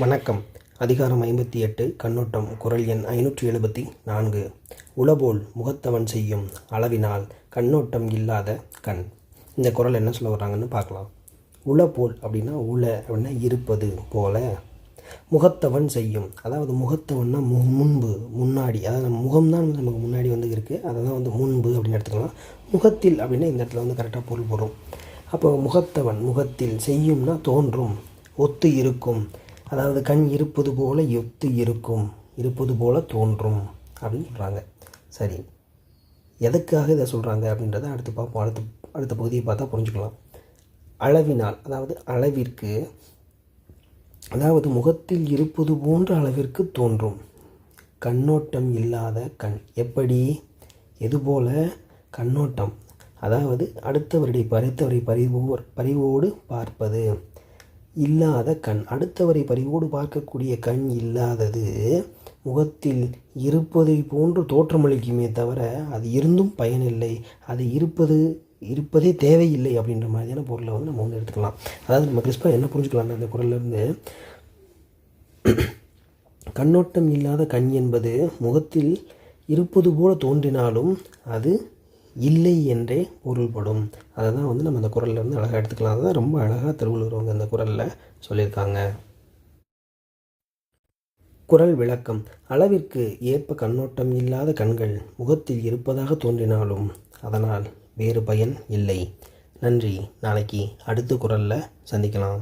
வணக்கம். அதிகாரம் ஐம்பத்தி எட்டு கண்ணோட்டம் குரல் எண் ஐநூற்றி எழுபத்தி நான்கு. உளபோல் முகத்தவன் செய்யும் அளவினால் கண்ணோட்டம் இல்லாத கண். இந்த குரல் என்ன சொல்ல வர்றாங்கன்னு பார்க்கலாம். உளபோல் அப்படின்னா உள அப்படின்னா இருப்பது போல. முகத்தவன் செய்யும் அதாவது முகத்தவன்னா மு முன்பு முன்னாடி. அதாவது நம்ம முகம்தான் வந்து நமக்கு முன்னாடி வந்து இருக்குது அதை தான் வந்து முன்பு அப்படின்னு எடுத்துக்கலாம். முகத்தில் அப்படின்னா இந்த இடத்துல வந்து கரெக்டாக பொருள் போடும். அப்போ முகத்தவன் முகத்தில் செய்யும்னா தோன்றும் ஒத்து இருக்கும். அதாவது கண் இருப்பது போல எத்து இருக்கும் இருப்பது போல தோன்றும் அப்படின்னு சொல்கிறாங்க சரி. எதுக்காக இதை சொல்கிறாங்க அப்படின்றத அடுத்து பார்ப்போம். அடுத்த அடுத்த பகுதியை பார்த்தா புரிஞ்சுக்கலாம். அளவினால் அதாவது அளவிற்கு அதாவது முகத்தில் இருப்பது போன்ற அளவிற்கு தோன்றும். கண்ணோட்டம் இல்லாத கண். எப்படி? எதுபோல கண்ணோட்டம். அதாவது அடுத்தவருடைய பறித்தவரை பறிவோர் பறிவோடு பார்ப்பது. இல்லாத கண். அடுத்தவரை பரிவோடு பார்க்கக்கூடிய கண் இல்லாதது முகத்தில் இருப்பதை போன்று தோற்றமளிக்குமே தவிர அது இருந்தும் பயனில்லை. அது இருப்பது இருப்பதே தேவையில்லை அப்படின்ற மாதிரியான பொருளை வந்து நம்ம வந்து எடுத்துக்கலாம். அதாவது நம்ம கிறிஸ்பா என்ன புரிஞ்சுக்கலாம் அந்த குரல்லேருந்து கண்ணோட்டம் இல்லாத கண் என்பது முகத்தில் இருப்பது போல தோன்றினாலும் அது இல்லை என்றே பொருள்படும். அதை தான் வந்து நம்ம அந்த குரல்ல இருந்து அழகாக எடுத்துக்கலாம். அதுதான் ரொம்ப அழகாக திருவள்ளுவர் அவங்க அந்த குரலில் சொல்லியிருக்காங்க. குரல் விளக்கம். அளவிற்கு ஏற்ப கண்ணோட்டம் இல்லாத கண்கள் முகத்தில் இருப்பதாக தோன்றினாலும் அதனால் வேறு பயன் இல்லை. நன்றி. நாளைக்கு அடுத்த குரலில் சந்திக்கலாம்.